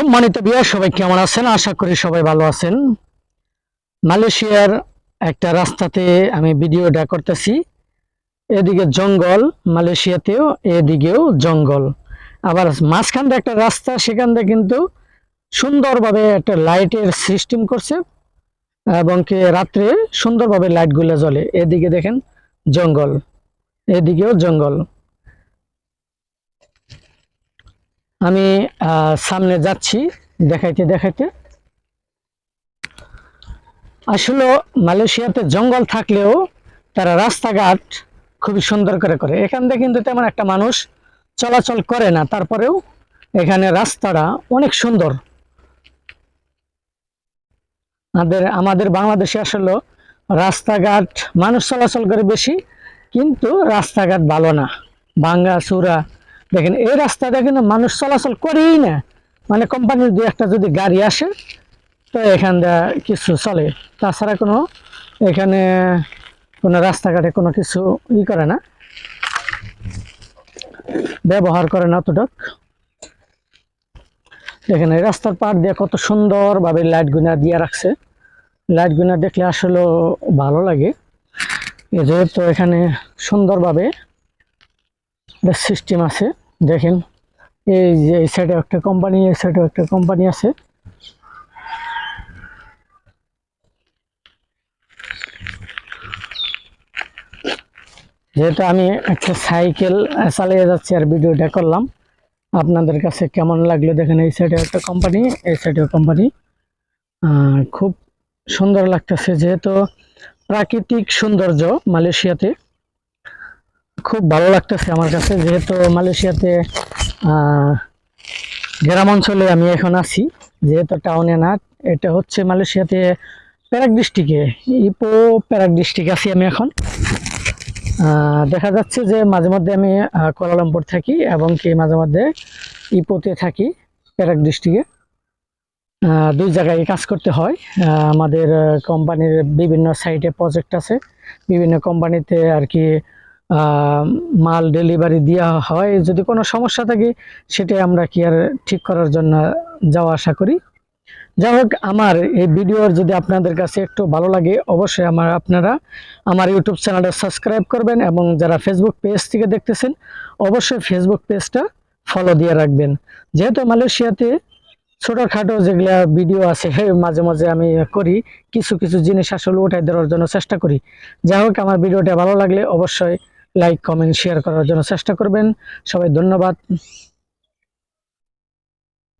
সম্মানিত বিয়ার সবাই কেমন আছেন? আশা করি সবাই ভালো আছেন। মালয়েশিয়ার একটা রাস্তাতে আমি ভিডিওটা করতেছি। এদিকে জঙ্গল, মালয়েশিয়াতেও এদিকেও জঙ্গল। আবার মাঝখান দিয়ে একটা রাস্তা, সেখান দিয়ে কিন্তু সুন্দরভাবে একটা লাইটের সিস্টেম করছে এবং কি রাত্রে সুন্দরভাবে লাইটগুলো জ্বলে। এদিকে দেখেন জঙ্গল, এদিকেও জঙ্গল। আমি সামনে যাচ্ছি, দেখাইতে দেখাইতে। আসলে মালয়েশিয়াতে জঙ্গল থাকলেও তারা রাস্তাঘাট খুবই সুন্দর করে করে। এখান থেকে কিন্তু তেমন একটা মানুষ চলাচল করে না। তারপরেও এখানে রাস্তাটা অনেক সুন্দর। আমাদের আমাদের বাংলাদেশে আসলে রাস্তাঘাট, মানুষ চলাচল করে বেশি, কিন্তু রাস্তাঘাট ভালো না। ভাঙ্গা, চূড়া দেখেন, এই রাস্তাটা কিন্তু মানুষ চলাচল করেই না। মানে কোম্পানির দু একটা যদি গাড়ি আসে, তো এখান দিয়ে কিছু চলে। তাছাড়া কোনো এখানে কোনো রাস্তাঘাটে কোনো কিছু ই করে না। ব্যবহার করে না অতটুক। এই রাস্তার পার দিয়ে কত সুন্দরভাবে লাইট গুনা দিয়ে রাখছে। লাইট গুনা দেখলে আসলে ভালো লাগে। যেহেতু এখানে সুন্দরভাবে সিস্টেম আছে। দেখেন, এই যে এই সাইডে একটা কোম্পানি এই সাইডে একটা কোম্পানি আছে। যেহেতু আমি একটা সাইকেল চালিয়ে যাচ্ছি আর ভিডিওটা করলাম, আপনাদের কাছে কেমন লাগল দেখেন, এই সাইডে একটা কোম্পানি এই সাইডেও কোম্পানি খুব সুন্দর লাগতেছে, যেহেতু প্রাকৃতিক সৌন্দর্য মালয়েশিয়াতে। খুব ভালো লাগতেছে আমার কাছে যেহেতু মালয়েশিয়াতে গ্রাম অঞ্চলে আমি এখন আছি যেহেতু টাউনে না এটা হচ্ছে মালয়েশিয়াতে প্যারাক ডিস্ট্রিক্টে ইপো প্যারাক ডিস্ট্রিক্ট আছি আমি এখন। দেখা যাচ্ছে যে মাঝে মধ্যে আমি আহ, থাকি এবং কি মাঝে মধ্যে ইপোতে থাকি প্যারাক ডিস্ট্রিক্টে। দুই জায়গায় কাজ করতে হয়। আমাদের কোম্পানির বিভিন্ন সাইটে প্রজেক্ট আছে। বিভিন্ন কোম্পানিতে আর কি মাল ডেলিভারি দেওয়া হয়। যদি কোনো সমস্যা থাকে, সেটাই আমরা কি আর ঠিক করার জন্য যাওয়া আশা করি। যাই হোক, আমার এই ভিডিওর যদি আপনাদের কাছে একটু ভালো লাগে, অবশ্যই আমার আপনারা আমার ইউটিউব চ্যানেলটা সাবস্ক্রাইব করবেন এবং যারা ফেসবুক পেজ থেকে দেখতেছেন, অবশ্যই ফেসবুক পেজটা ফলো দিয়ে রাখবেন। যেহেতু মালয়েশিয়াতে ছোটোখাটো যেগুলা ভিডিও আছে মাঝে মাঝে আমি করি, কিছু কিছু জিনিস আসলে উঠাই দেওয়ার জন্য চেষ্টা করি। যাই হোক, আমার ভিডিওটা ভালো লাগলে অবশ্যই লাইক কমেন্ট শেয়ার করার জন্য চেষ্টা করবেন। সবাই ধন্যবাদ।